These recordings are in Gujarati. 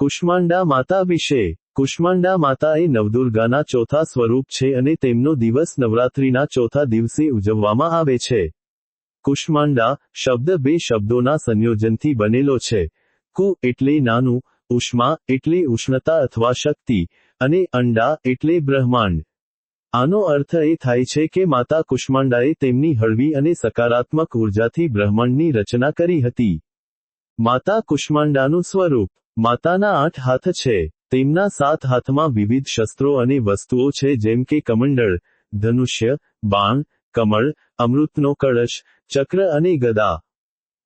કુષ્માંડા માતા વિશે. કુષ્માંડા માતા એ નવદુર્ગાના ચોથા સ્વરૂપ છે અને તેમનો દિવસ નવરાત્રીના ચોથા દિવસે ઉજવવામાં આવે છે. કુષ્માંડા શબ્દ બે શબ્દોના સંયોજનથી બનેલો છે. કુ એટલે નાનું, ઉષ્મા એટલે ઉષ્ણતા અથવા શક્તિ, અને અંડા એટલે બ્રહ્માંડ. આનો અર્થ એ થાય છે કે માતા કુષ્માંડાએ તેમની હળવી અને સકારાત્મક ઉર્જાથી બ્રહ્માંડની રચના કરી હતી. માતા કુષ્માંડાનું સ્વરૂપ. માતાના આઠ હાથ છે, તેમના સાત હાથમાં વિવિધ શસ્ત્રો અને વસ્તુઓ છે જેમ કે કમંડળ, ધનુષ્ય, બાણ, કમળ, અમૃતનો કળશ, ચક્ર અને ગદા.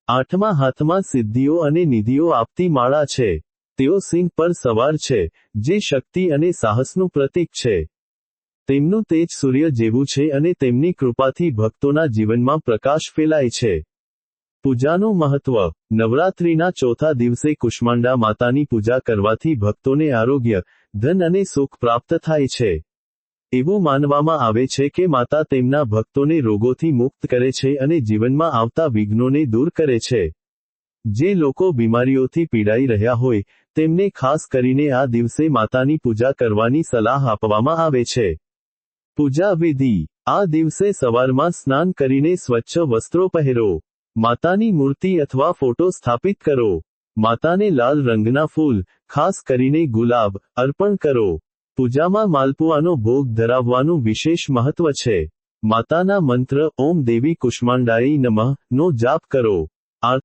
આઠમા હાથમાં સિદ્ધિઓ અને નિધિઓ આપતી માળા છે. તેઓ સિંહ પર સવાર છે, જે શક્તિ અને સાહસનું પ્રતીક છે. તેમનું તેજ સૂર્ય જેવું છે અને તેમની કૃપાથી ભક્તોના જીવનમાં પ્રકાશ ફેલાય છે. પૂજાનું મહત્વ. નવરાત્રિના ચોથા દિવસે કુષ્માંડા માતાની પૂજા કરવાથી ભક્તોને આરોગ્ય, ધન અને સુખ પ્રાપ્ત થાય છે. એવું માનવામાં આવે છે કે માતા તેમના ભક્તોને રોગોથી મુક્ત કરે છે અને જીવનમાં આવતા વિઘ્નોને દૂર કરે છે. જે લોકો બીમારીઓથી પીડાઈ રહ્યા હોય, તેમને ખાસ કરીને આ દિવસે માતાની પૂજા કરવાની સલાહ આપવામાં આવે છે. પૂજા વિધિ આ દિવસે સવારમાં સ્નાન કરીને સ્વચ્છ વસ્ત્રો પહેરો. માતાની મૂર્તિ અથવા ફોટો સ્થાપિત કરો. માતાને લાલ રંગના ફૂલ, ખાસ કરીને ગુલાબ, અર્પણ કરો. પૂજામાં માલપુઆનો ભોગ ધરાવવાનું વિશેષ મહત્વ છે. માતાના મંત્ર, ઓમ દેવી કુષ્માંડાઈ નમઃ, નો જાપ કરો. આ